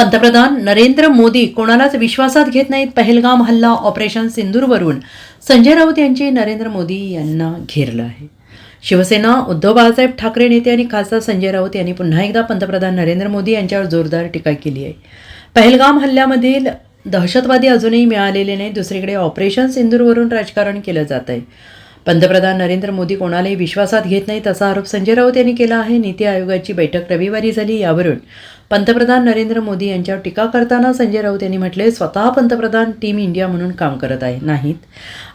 पंतप्रधान नरेंद्र मोदी कोणालाच विश्वासात घेत नाहीत पहलगाम हल्ला ऑपरेशन सिंदूरवरून. संजय राऊत यांची नरेंद्र मोदी यांना घेरलं आहे. शिवसेना उद्धव बाळासाहेब ठाकरे नेते आणि खासदार संजय राऊत यांनी पुन्हा एकदा पंतप्रधान नरेंद्र मोदी यांच्यावर जोरदार टीका केली आहे. पहलगाम हल्ल्यामधील दहशतवादी अजूनही मिळालेले नाही दुसरीकडे ऑपरेशन सिंदूरवरून राजकारण केलं जात आहे. पंतप्रधान नरेंद्र मोदी कोणालाही विश्वासात घेत नाहीत असा आरोप संजय राऊत यांनी केला आहे. नीती आयोगाची बैठक रविवारी झाली यावरून पंतप्रधान नरेंद्र मोदी यांच्यावर टीका करताना संजय राऊत यांनी म्हटले स्वतः पंतप्रधान टीम इंडिया म्हणून काम करत आहे नाहीत.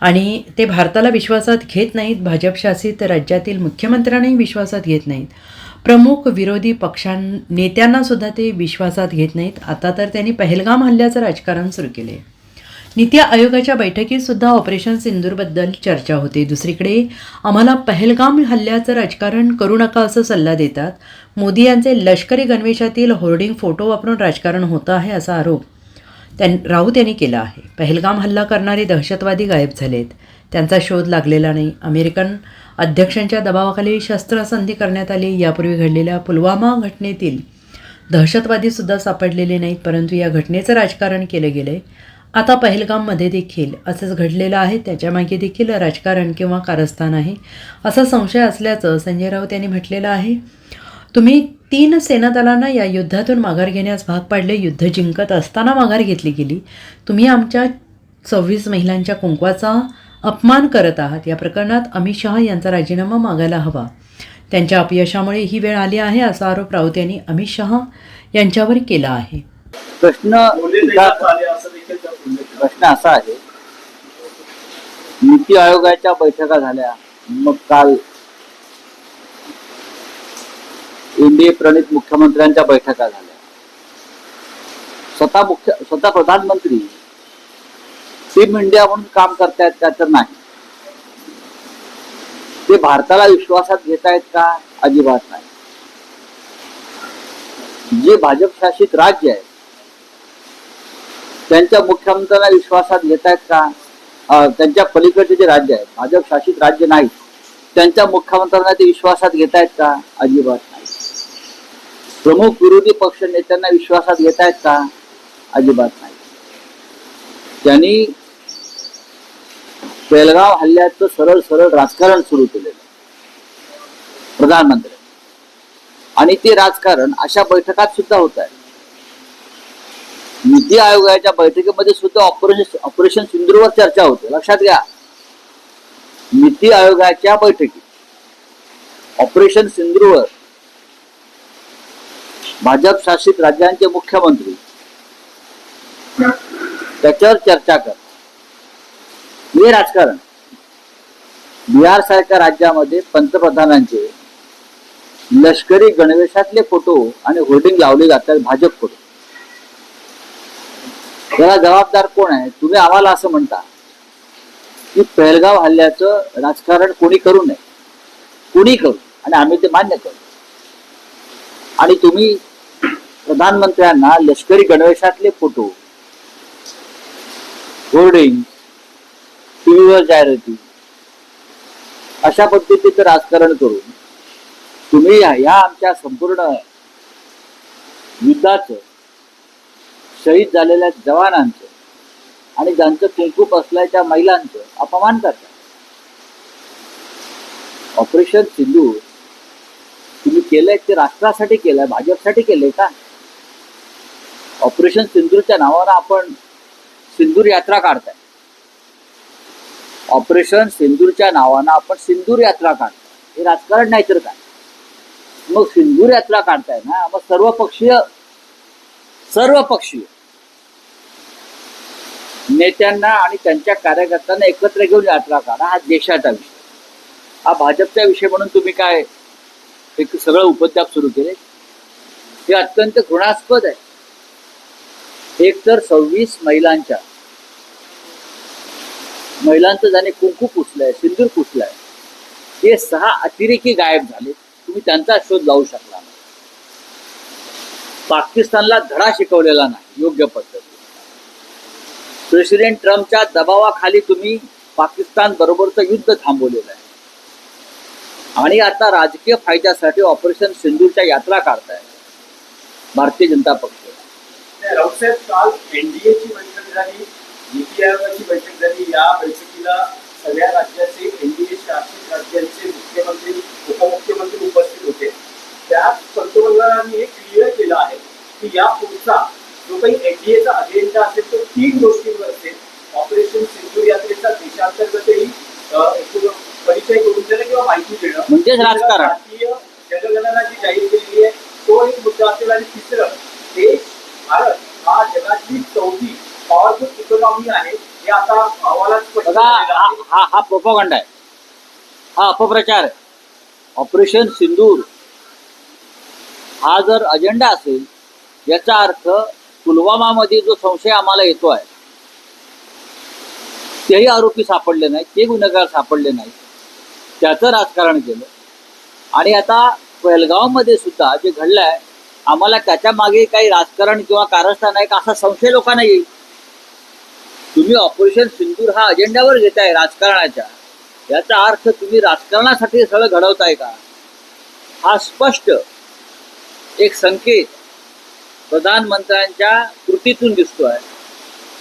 आणि ते भारताला विश्वासात घेत नाहीत भाजपशासित राज्यातील मुख्यमंत्र्यांनाही विश्वासात घेत नाहीत. प्रमुख विरोधी पक्षां नेत्यांनासुद्धा ते विश्वासात घेत नाहीत. आता तर त्यांनी पहलगाम हल्ल्याचं राजकारण सुरू केले नीती आयोगाच्या बैठकीत सुद्धा ऑपरेशन सिंदूरबद्दल चर्चा होते. दुसरीकडे आम्हाला पहलगाम हल्ल्याचं राजकारण करू नका असं सल्ला देतात. मोदी यांचे लष्करी गणवेशातील होर्डिंग फोटो वापरून राजकारण होतं आहे असा आरोप त्यां राऊत यांनी केला आहे. पहलगाम हल्ला करणारे दहशतवादी गायब झालेत. त्यांचा शोध लागलेला नाही. अमेरिकन अध्यक्षांच्या दबावाखाली शस्त्रसंधी करण्यात आली. यापूर्वी घडलेल्या पुलवामा घटनेतील दहशतवादीसुद्धा सापडलेले नाहीत परंतु या घटनेचं राजकारण केलं गेलं आहे आता पहलगाममध्ये देखील असंच घडलेलं आहे. त्याच्यामागे देखील राजकारण किंवा कारस्थान आहे. असा संशय असल्याचं संजय राऊत यांनी म्हटलेलं आहे. तुम्ही तीन सेनादलांना या युद्धातून माघार घेण्यास भाग पाडले. युद्ध जिंकत असताना माघार घेतली गेली. तुम्ही आमच्या सव्वीस महिलांच्या कुंकवाचा अपमान करत आहात. या प्रकरणात अमित शहा यांचा राजीनामा मागायला हवा. त्यांच्या अपयशामुळे ही वेळ आली आहे असा आरोप राऊत यांनी अमित शहा यांच्यावर केला आहे. प्रश्न प्रश्न असा आहे नीती आयोगाच्या बैठका झाल्या मग काल एनडीए प्रणित मुख्यमंत्र्यांच्या बैठका झाल्या. स्वतः मुख्य स्वतः प्रधानमंत्री टीम इंडिया म्हणून काम करतायत का तर नाही. ते भारताला विश्वासात घेत आहेत का? अजिबात नाही. जे भाजप शासित राज्य आहे त्यांच्या मुख्यमंत्र्यांना विश्वासात घेत आहेत का त्यांच्या पलीकडचे जे राज्य आहेत भाजप शासित राज्य नाही त्यांच्या मुख्यमंत्र्यांना ते विश्वासात घेत आहेत का? अजिबात नाही. प्रमुख विरोधी पक्ष नेत्यांना विश्वासात घेत आहेत का? अजिबात नाही. त्यांनी बेलगाव हल्ल्याचं सरळ सरळ राजकारण सुरू केलेलं प्रधानमंत्री. आणि ते राजकारण अशा बैठकात सुद्धा होत आहे. नीती आयोगाच्या बैठकीमध्ये सुद्धा ऑपरेशन ऑपरेशन सिंधूरवर चर्चा होते. लक्षात घ्या. नीती आयोगाच्या बैठकीत ऑपरेशन सिंधूरवर भाजप शासित राज्यांचे मुख्यमंत्री त्याच्यावर चर्चा कर हे राजकारण बिहार सारख्या राज्यामध्ये पंतप्रधानांचे लष्करी गणवेशातले फोटो आणि होर्डिंग लावले जातात भाजप फोटो त्याला जबाबदार कोण आहे? तुम्ही आम्हाला असं म्हणता की पहलगाव हल्ल्याचं राजकारण कोणी करू नये. कोणी करू? आणि आम्ही ते मान्य करू. आणि तुम्ही प्रधानमंत्र्यांना लष्करी गणवेशातले फोटो होर्डिंग टीव्हीवर जाहिराती अशा पद्धतीचं राजकारण करून तुम्ही या या आमच्या संपूर्ण युद्धाचं शहीद झालेल्या जवानांचं आणि ज्यांचं कुंकू असल्याच्या महिलांचं अपमान करतात. ऑपरेशन सिंधू तुम्ही केलंय ते राष्ट्रासाठी केलंय भाजपसाठी केलंय का? ऑपरेशन सिंधूरच्या नावानं आपण सिंदूर यात्रा काढताय. ऑपरेशन सिंदूरच्या नावानं आपण सिंदूर यात्रा काढताय. हे राजकारण नाही तर काय? मग सिंदूर यात्रा काढताय ना मग सर्व पक्षीय सर्व पक्षीय नेत्यांना आणि त्यांच्या कार्यकर्त्यांना एकत्र घेऊन यात्रा काढा हा देशाचा विषय. हा भाजपचा विषय म्हणून तुम्ही काय एक सगळं उपद्याप सुरू केले? हे अत्यंत घृणास्पद आहे. एक तर सव्वीस महिलांच्या महिलांचं ज्याने कुंकू पुसलंय सिंदूर पुसलाय हे सहा अतिरेकी गायब झाले. तुम्ही त्यांचा शोध लावू शकला नाही. पाकिस्तानला धडा शिकवलेला नाही योग्य पद्धत. प्रेसिडेंट ट्रम्पच्या दबावाखाली तुम्ही पाकिस्तान बरोबरचं युद्ध थांबवलेलं आहे. आणि आता राजकीय फायद्यासाठी ऑपरेशन सिंधूरच्या यात्रा काढताय. भारतीय जनता पक्ष. राऊतसाहेब काल एनडीएची बैठक झाली नीती आयोगाची बैठक झाली. या बैठकीला सगळ्या राज्याचे एनडीए शासित राज्यांचे मुख्यमंत्री उपमुख्यमंत्री उपस्थित होते. त्यात पंतप्रधानांनी हे क्लिअर केलं आहे की या पुढचा जो काही एनडीएचा अजेंडा असेल तो तीन गोष्टींवर असेल ऑपरेशन सिंधू यात्रेचा देशांतर्गतही परिचय करून देणं किंवा माहिती देणं. म्हणजेच राजकारण. भारतीय जनगणना जी जाहीर केलेली आहे तो एक मुद्दा असेल आणि तिसरं देश भारत हा जगातली चौथी पॉवरफुल इकॉनॉमी आहे. हे आता अहवालात स्पष्ट हा. हा हा प्रोपोगंडा आहे. हा अपप्रचार आहे. ऑपरेशन सिंदूर हा जर अजेंडा असेल याचा अर्थ पुलवामामध्ये जो संशय आम्हाला येतो आहे तेही आरोपी सापडले नाहीत ते गुन्हेगार सापडले नाहीत. त्याचं राजकारण केलं. आणि आता पहलगावमध्ये सुद्धा जे घडलं आहे आम्हाला त्याच्यामागे काही राजकारण किंवा कारस्थान आहे का असा संशय लोकांना येईल. तुम्ही ऑपरेशन सिंदूर हा अजेंड्यावर घेताय राजकारणाच्या. याचा अर्थ तुम्ही राजकारणासाठी सगळं घडवताय का? हा स्पष्ट एक संकेत प्रधानमंत्र्यांच्या कृतीतून दिसतो आहे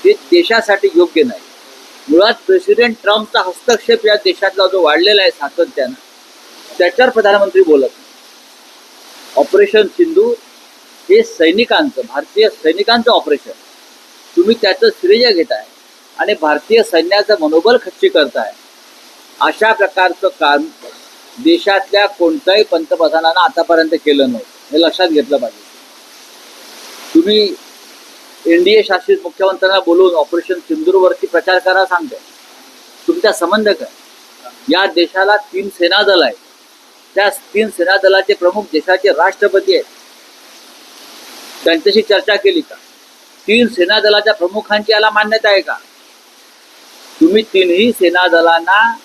ते देशासाठी योग्य नाही. मुळात प्रेसिडेंट ट्रम्पचा हस्तक्षेप या देशातला जो वाढलेला आहे सातत्यानं त्याच्यावर प्रधानमंत्री बोलत नाही. ऑपरेशन सिंधू हे सैनिकांचं भारतीय सैनिकांचं ऑपरेशन. तुम्ही त्याचं श्रेय घेताय आणि भारतीय सैन्याचं मनोबल खच्ची करताय. अशा प्रकारचं काम देशातल्या कोणत्याही पंतप्रधानानं आतापर्यंत केलं नव्हतं. हे लक्षात घेतलं पाहिजे. तुम्ही एनडीए शासित मुख्यमंत्र्यांना बोलवून ऑपरेशन सिंदूरवरती प्रचार करा सांगते तुमचा संबंध काय? या देशाला तीन सेना दल आहेत. त्या तीन सेना दलाचे प्रमुख देशाचे राष्ट्रपती आहेत. त्यांच्याशी चर्चा केली का? तीन सेना दलाच्या प्रमुखांची याला मान्यता आहे का? तुम्ही तीनही सेना दलांना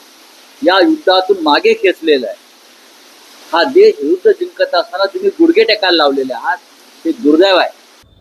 या युद्धातून मागे खेचलेलं आहे. हा देश युद्ध जिंकत असताना तुम्ही गुडघे टेकायला लावलेले आहात. हे दुर्दैव आहे.